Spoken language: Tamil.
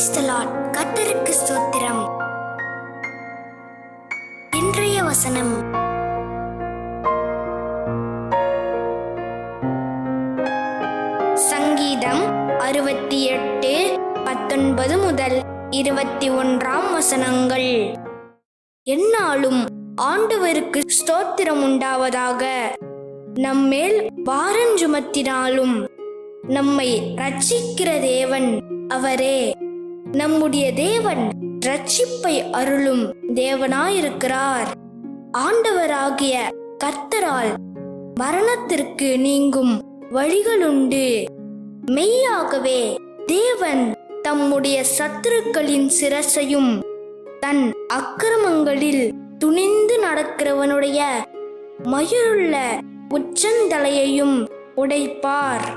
Praise ஸ்தோத்திரம். இன்றைய வசனம். சங்கீதம் அறுபத்தி எட்டு பத்தொன்பது முதல் இருபத்தி ஒன்றாம் வசனங்கள். என்னாலும் ஆண்டவருக்கு ஸ்தோத்திரம் உண்டாவதாக. நம்மேல் பாரஞ்சுமத்தினாலும் நம்மை ரட்சிக்கிற தேவன் அவரே. நம்முடைய தேவன் ரட்சிப்பை அருளும் தேவனாயிருக்கிறார். ஆண்டவராகிய கர்த்தரால் மரணத்திற்கு நீங்கும் வழிகளுண்டு. மெய்யாகவே தேவன் தம்முடைய சத்துருக்களின் சிரசையும் தன் அக்கிரமங்களில் துணிந்து நடக்கிறவனுடைய மயிருள்ள உச்சந்தலையையும் உடைப்பார்.